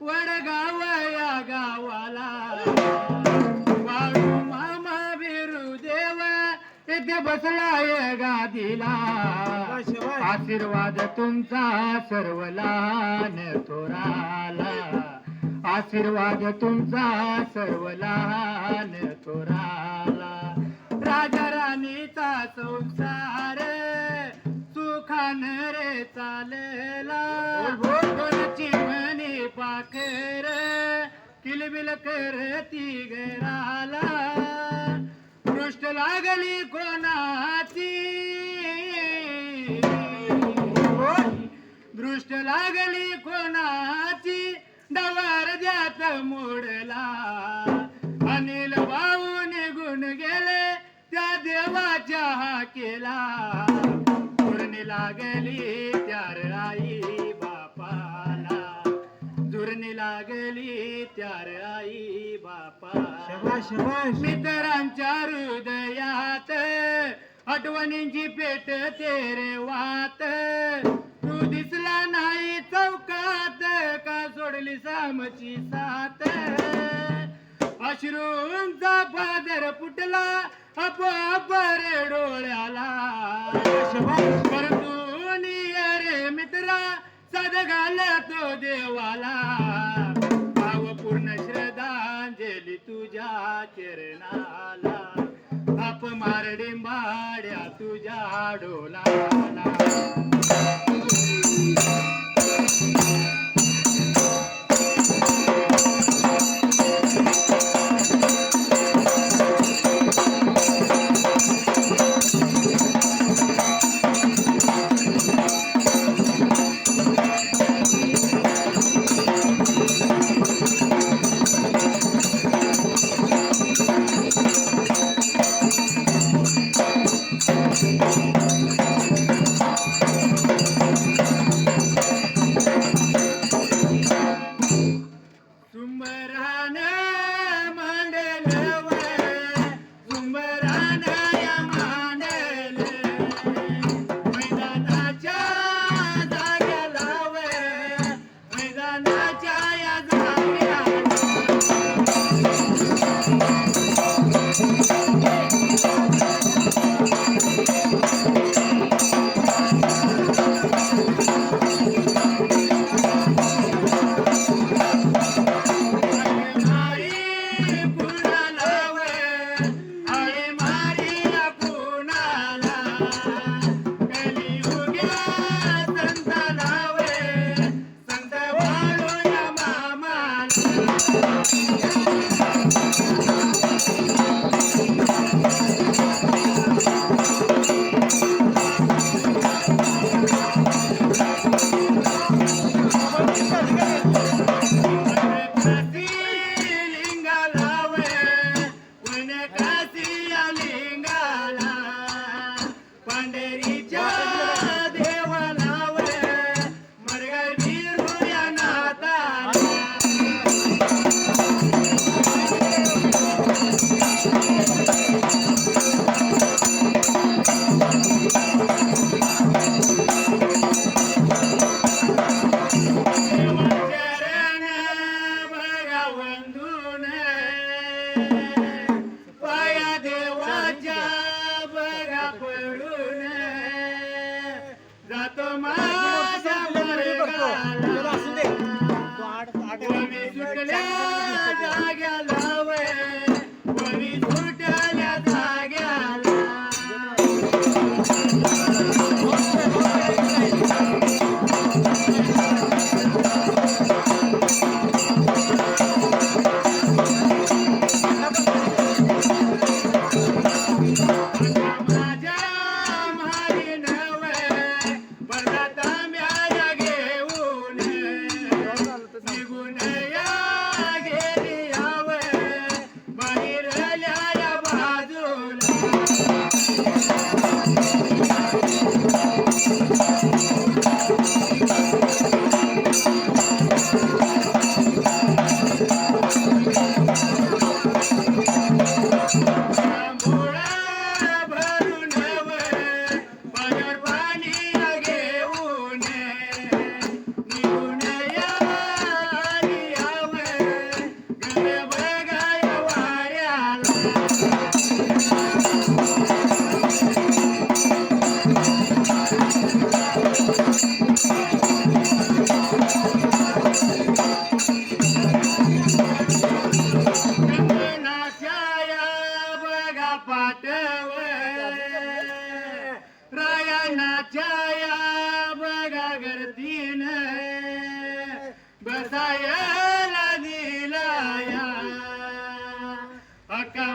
वडगाव या गावाला. वाळू मामा बिरू देवा येथे बसलाय गादीला. आशीर्वाद तुमचा सर्व लहान थोराला आशीर्वाद तुमचा सर्व लहान थोराला राजा राणीचा संसार सुखान रे चालेला म्हणे पाखर किलबिल करती घराला दृष्ट लागली कोणाची? दृष्ट लागली कोणाची? डवार द्यात मोडला. अनिल भाऊ निघून गेले त्या देवाच्या हाकेला. लागली त्यार आई बापा. मित्रांच्या हृदयात आठवणींची पेट तेरे वात. तू दिसला नाही चौकात का सोडली सामची साथ अश्रूंचा पादर फुटला आपोआप रे डोळ्याला. परंतु रे मित्रा सद घालतो देवाला. चरणाला आप मारडिंबाड्या तुझ्या डोलाला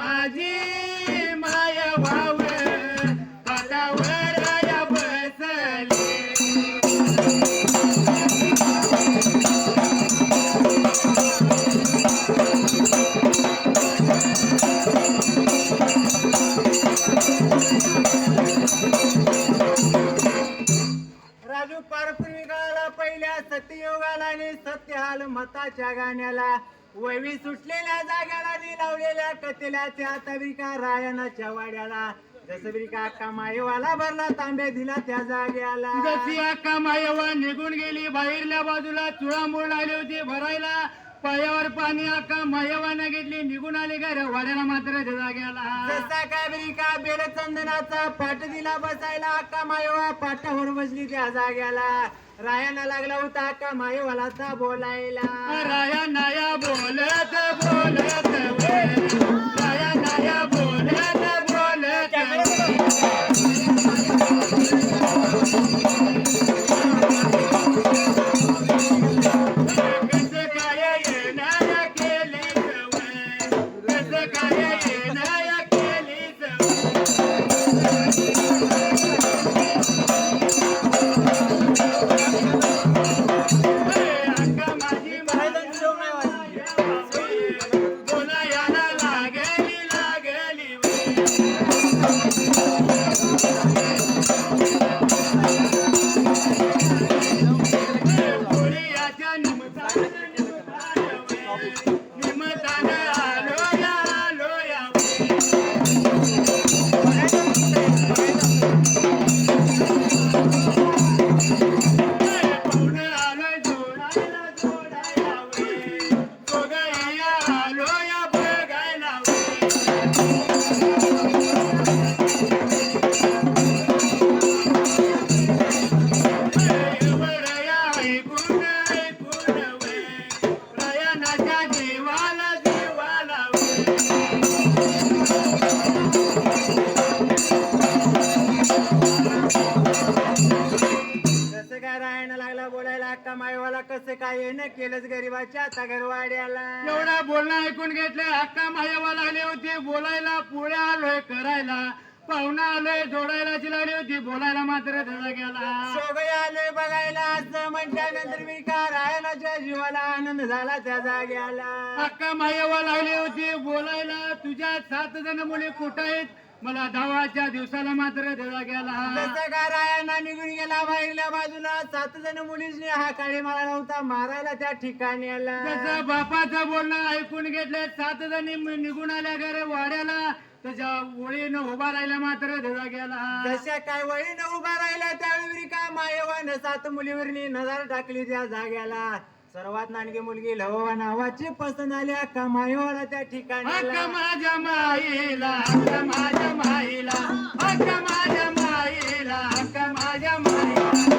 हक्का मताच्या गाण्याला. वैवी सुटलेल्या जाग्याला नी लावलेल्या कथेला त्या तविका रायनाच्या वाड्याला. भरला तांबे दिला त्या जाग्याला. जशी अक्का मायवा निघून गेली बाहेरल्या बाजूला चुळामुळ आली होती भरायला. पायावर पाणी अक्का मायवानं घेतली निघून आली घर वाड्याला मात्र त्या जाग्याला. जसा काय बिरिका बेलचंदनाचा पाठ दिला बसायला अक्का मायवा पाटावर बसली त्या जाग्याला. रायाना लागला होता का मायवालाचा बोलायला? राया नाया बोलत बोलत. केलंच गरीबाच्या आता घरवाड्याला. एवढा बोलणं ऐकून घेतलंय हक्का मायावाला आले होते बोलायला पुढे आलोय करायला. पाहुणा आलोय जोडायला लागली होती बोलायला मात्र त्याला गेला. सोगय आलोय बघायला असं म्हटल्यानंतर मी का रायनाच्या जीवाला आनंद झाला त्या जाग्याला. हक्का मायावा लागली होती बोलायला. तुझ्या सात जण मुली कुठं आहेत? मला दहाच्या दिवसाला मात्र त्याला गेला. रायाना निघून गेला बाजूला सात जण मुलींनी हा काळी मला नव्हता मारायला त्या ठिकाणी आला. त्याचं बापाचं बोलणं ऐकून घेतलं सात जणी निघून आल्या घर वाड्याला त्याच्या ओळीनं उभा राहिला मात्र त्याला गेला. जशा काय वळीनं उभा राहिला त्यावेळी का मायवानं सात मुलीवरनी नजर टाकली त्या जाग्याला. सर्वात नानगी मुलगी लववा नावाची पसंत आली अक्का मायवाला त्या ठिकाणी हक्क आला. माझ्या माईला हक्क माझ्या माईला हक्क माझ्या माईला हक्क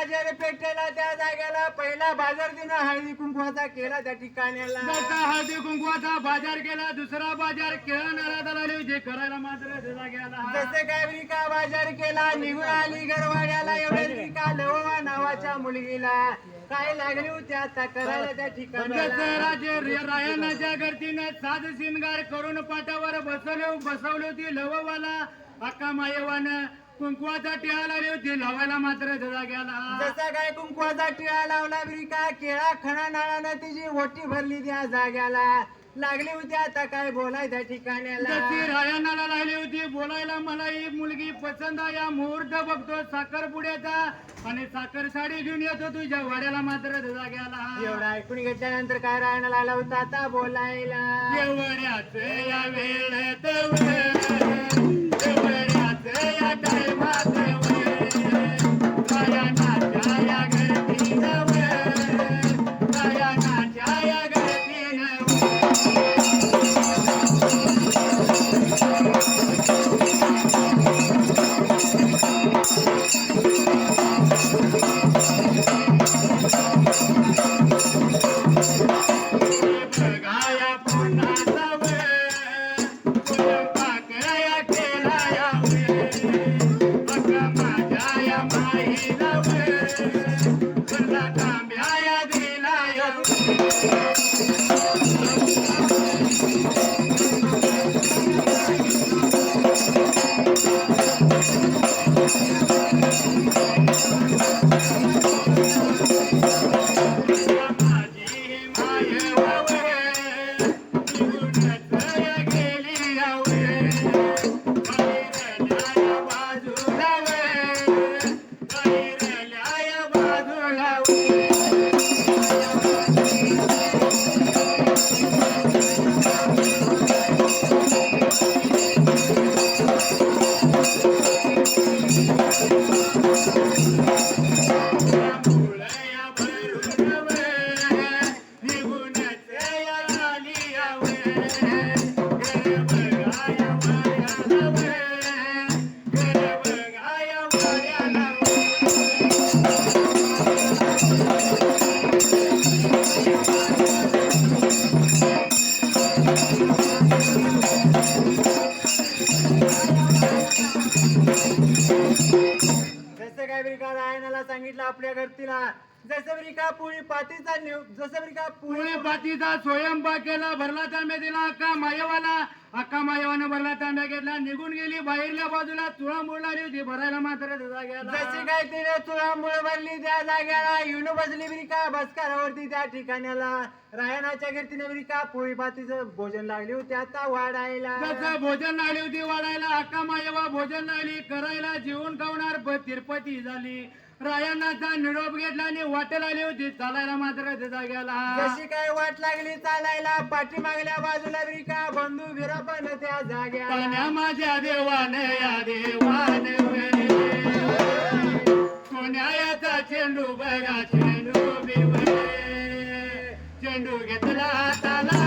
बाजार पेटेला त्या जाग्याला पहिला बाजार तिनं हळदी कुंकवाचा केला त्या ठिकाणी हळदी कुंकवाचा बाजार केला दुसरा बाजार खेळणारा दलाली जे करायला मात्र गेला जसं काय का बाजार केला निघून आली गरवाड्याला एवढ्या बरी का लववा नावाच्या मुलगीला. काय लागली होती आता करायला त्या म्हणजे ठिकाणी गर्दीनं साध शिंगार करून पाटावर बसवले बसवली होती लववाला अक्का मायवानं. कुंकवाचा टिळा लावली होती. लवायला मात्र धजा गेला. जसा काय कुंकवाचा टिळा लावला बरी का केळा खणा नाळानं तिची ओटी भरली त्या जाग्याला. लागली होती आता काय बोलाय त्या ठिकाण्याला जशी लागली होती बोलायला मला ही मुलगी पसंत आहे. या मुहूर्त बघतो साखरपुड्याचा आणि साखर साडी घेऊन येतो तुझ्या वाड्याला मात्र धजा गेला. एवढं ऐकून घेतल्यानंतर काय राहणार आला होता आता बोलायला. एवढ्याच या वेळेत या बरी का पुळी पातीचा निव- जसं बरी का पुळी पातीचा स्वयंपाक केला भरला तांब्या दिला अक्का मायवाला अक्का मायवानं भरला तांब्या घेतला निघून गेली बाहेरल्या बाजूला चुळा मोडणारी होती भरायला मात्र जशी काय तिने तुला मुळ भरली त्या जाग्याला येऊन बसली बरी का बसकारावरती त्या ठिकाण्याला. रायनाच्या घरतीने बरी का पोळी पातीचं भोजन लागली होती आता वाढायला. जसं भोजन लागली होती वाढायला अक्का मायवा भोजन लागली करायला जेवण खावणार तिरपती झाली. रायनाचा निरोप घेतला आणि वाटेल आली होती. चालायला मात्र धजा गेला जशी काय वाट लागली चालायला पाठीमागल्या बाजूला बरी का बंधू बिरापण त्या जाग्याला. पाण्या माझ्या देवाने या देवाने सोन्याचा चेंडू बघा चेंडू बिवळे चेंडू घेतला हाताला.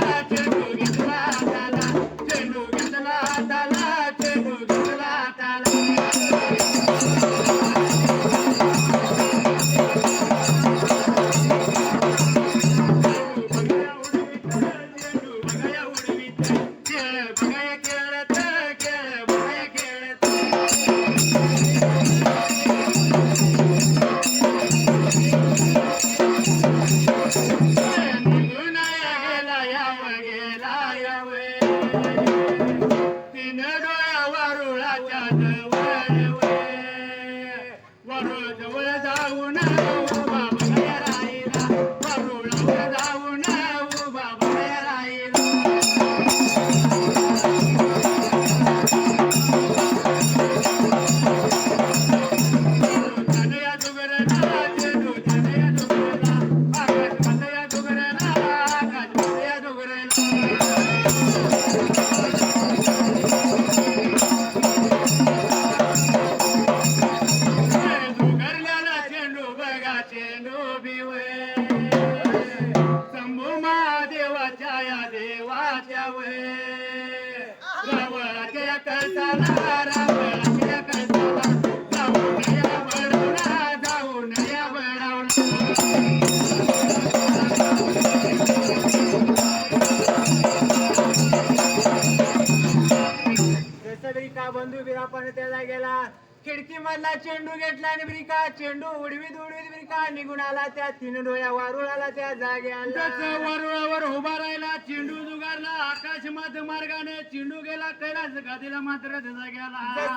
चेंडू उडवीत उडवीत निघून आला त्या तीन डोळ्या वारुळाला त्या जाग्याला वरुळावर उभा राहिला चेंडू जुगारला आकाश मात मार्गाने. चेंडू गेला कैलास गादीला मात्र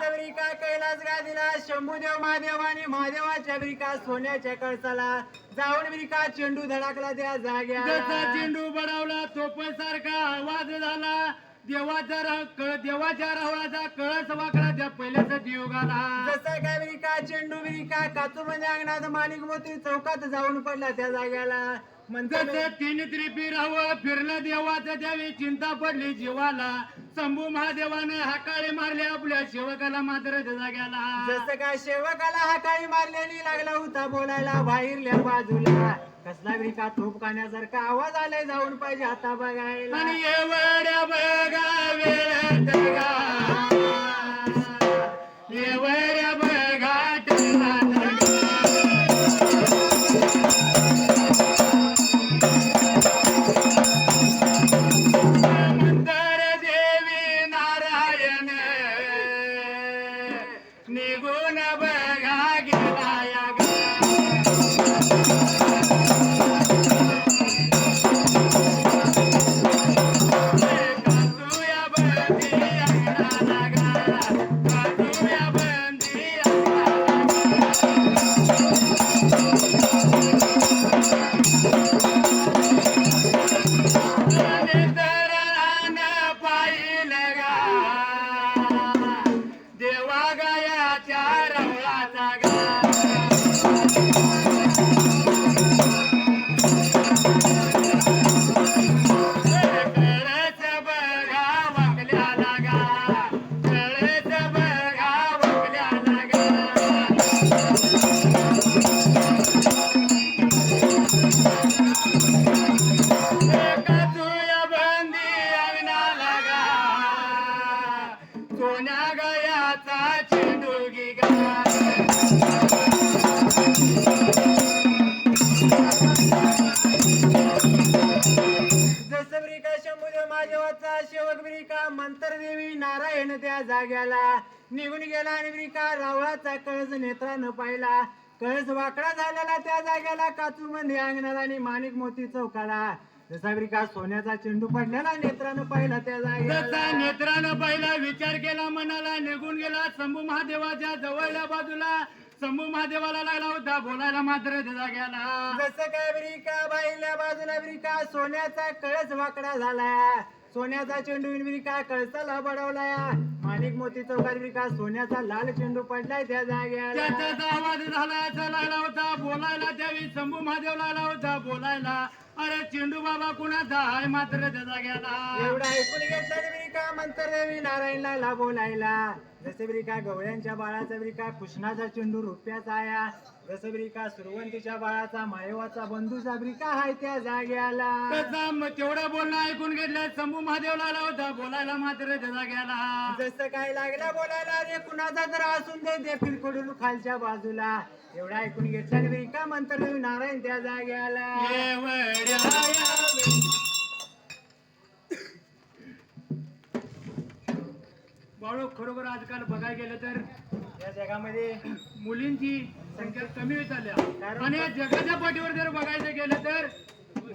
ब्रिका कैलास गादीला शंभूदेव महादेव आणि महादेवाच्या ब्रिका सोन्याच्या कळसाला. जाऊन ब्रिका चेंडू धडकला त्या जसा जाग्याला चेंडू बडावला सारखा आवाज झाला. देवाचा राह कळ- देवाच्या रावळाचा कळस वाकडा त्या पहिल्याच दियोगाला जसं काय का चेंडू ब्रिका काचूमध्ये म्हणजे अंगणात माणिक मोती चौकात जाऊन पडला त्या जाग्याला. म्हणतो जसे तीन त्रिपी राव फिरलं देवाचं द्यावी चिंता पडली जीवाला. शंभू महादेवाने हाकाळी मारले आपल्या सेवकाला मात्र गेला जसं काय सेवकाला हाकाळी मारल्याने लागला होता बोलायला बाहेरल्या बाजूला. कसला ब्रिका तोप काण्यासारखा आवाज आलाय जाऊन पाहिजे आता बघायला. आणि एवढ्या बघा वेळ ब्रिका मंत्रदेवी नारायण त्या जाग्याला. निघून गेला आणि ब्रिका रावळाचा कळस नेत्रानं पाहिला. कळस वाकडा झालेला त्या जाग्याला काचू मध्ये अंगणाला आणि माणिक मोती चौकाला. जसा ब्रिका सोन्याचा चेंडू पडलेला नेत्रानं पाहिला त्या जाग्याला. नेत्रानं पहिला विचार केला मनाला निघून गेला शंभू महादेवाच्या जवळल्या बाजूला. शंभू महादेवाला लागला होता बोलायला मात्र त्याचा गेला जसं काय ब्रिका बाईल्या बाजूला ब्रिका सोन्याचा कळस वाकडा झाला. सोन्याचा चेंडू ब्रिका कळसाला बडवलाय माणिक मोती चौकात विकास सोन्याचा लाल चेंडू पडलाय त्या जाग्याला. त्याचा आवाज झाला लागला होता बोलायला त्यावेळी शंभू महादेव लागला होता बोलायला. अरे चेंडू बाबा कुणाचा आहे मात्र त्याचा गेला. एवढा ऐकून घेतलं ब्रिका मंत्रदेवी नारायणला बोलायला जसे ब्रिका गवळ्यांच्या बाळाचा ब्रिका कृष्णाचा चेंडू रुपयाचा आया. जसं ब्रिका सुरवंतीच्या बाळाचा मायवाचा बंधूचा ब्रिका हाय त्या जाग्याला. त्याचा म- तेवढं बोलणं ऐकून घेतलं शंभू महादेव लागला होता. बोलायला मात्र त्याचा गेला. जसं काय लागला बोलायला रे कुणाचा तर असून दे दे फिरकडून खालच्या बाजूला. एवढा ऐकून घेतलं ब्रिका मंत्रदेवी नारायण त्या जाग्याला. बाळू खरोखर आजकाल बघायला गेलं तर या जगामध्ये मुलींची संख्या कमी होत कारण- आणि या जगाच्या पाठीवर जर बघायचं गेलं तर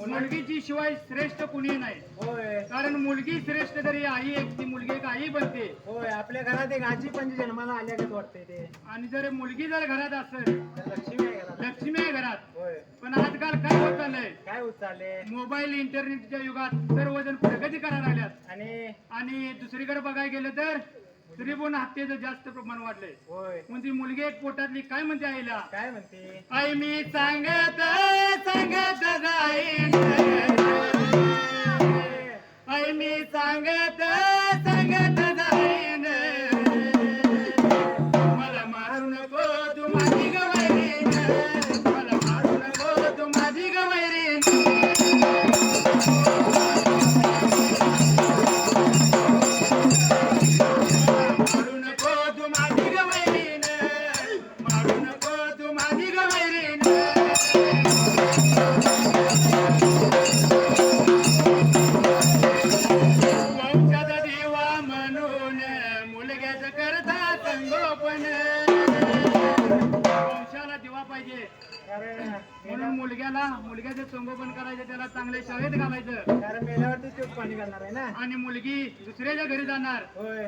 मुलगीची शिवाय श्रेष्ठ कुणी नाही. होय. कारण मुलगी श्रेष्ठ तरी आई एक ती मुलगी एक आई बनते. होय आपल्या घरात एक आजी पण जन्माला आल्यागत वाटते ते. आणि जर मुलगी जर घरात असेल तर लक्ष्मी आहे घरात. लक्ष्मी आहे घरात. होय. पण आजकाल काय होत चाललंय? काय उचालले मोबाईल इंटरनेटच्या युगात सर्वजण प्रगती करायला लागल्यात. आणि आणि दुसरीकडे बघायला गेलं तर स्त्री पण हत्येचं जास्त प्रमाण वाढलंय. होय. ती मुलगी एक पोटातली काय म्हणते आईला? काय म्हणते? आई मी सांगत सांगत जाईन आई मी सांगत मुलग्याच करता संगोपन. वंशाला दिवा पाहिजे. म्हणून मुलग्याला मुलग्याचं संगोपन करायचं त्याला चांगले शाळेत घालायचं. कारण आणि मुलगी दुसऱ्याच्या घरी जाणार. होय.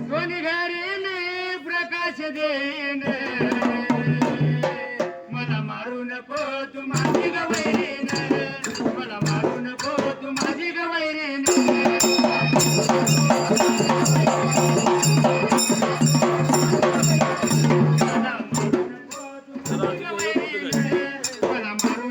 दोन्ही घरी प्रकाश देईन मला मारू नको तू माझी गवैरीन मला मारू नको तू माझी गवैरीन मला मारू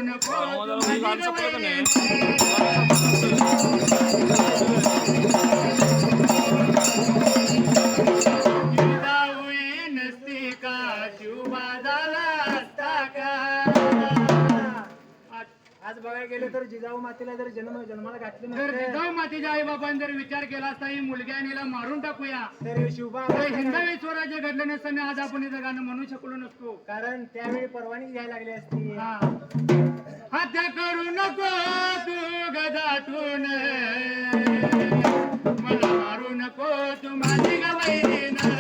मातेला जर जन्म जन्माला घातले जर नसते जिजाऊ मातेच्या आई बाबांनी जर विचार केला असता ही मुलगी आणि हिला मारून टाकूया. तर शिवबा तर हिंदवी स्वराज्य घडलं नसताना आज आपण इथं गाणं म्हणू शकलो नसतो. कारण त्यावेळी परवानगी घ्यायला लागली असती. हा. हत्या करू नको तू गदाटून मला मारू नको तू माझी गवैरीन मला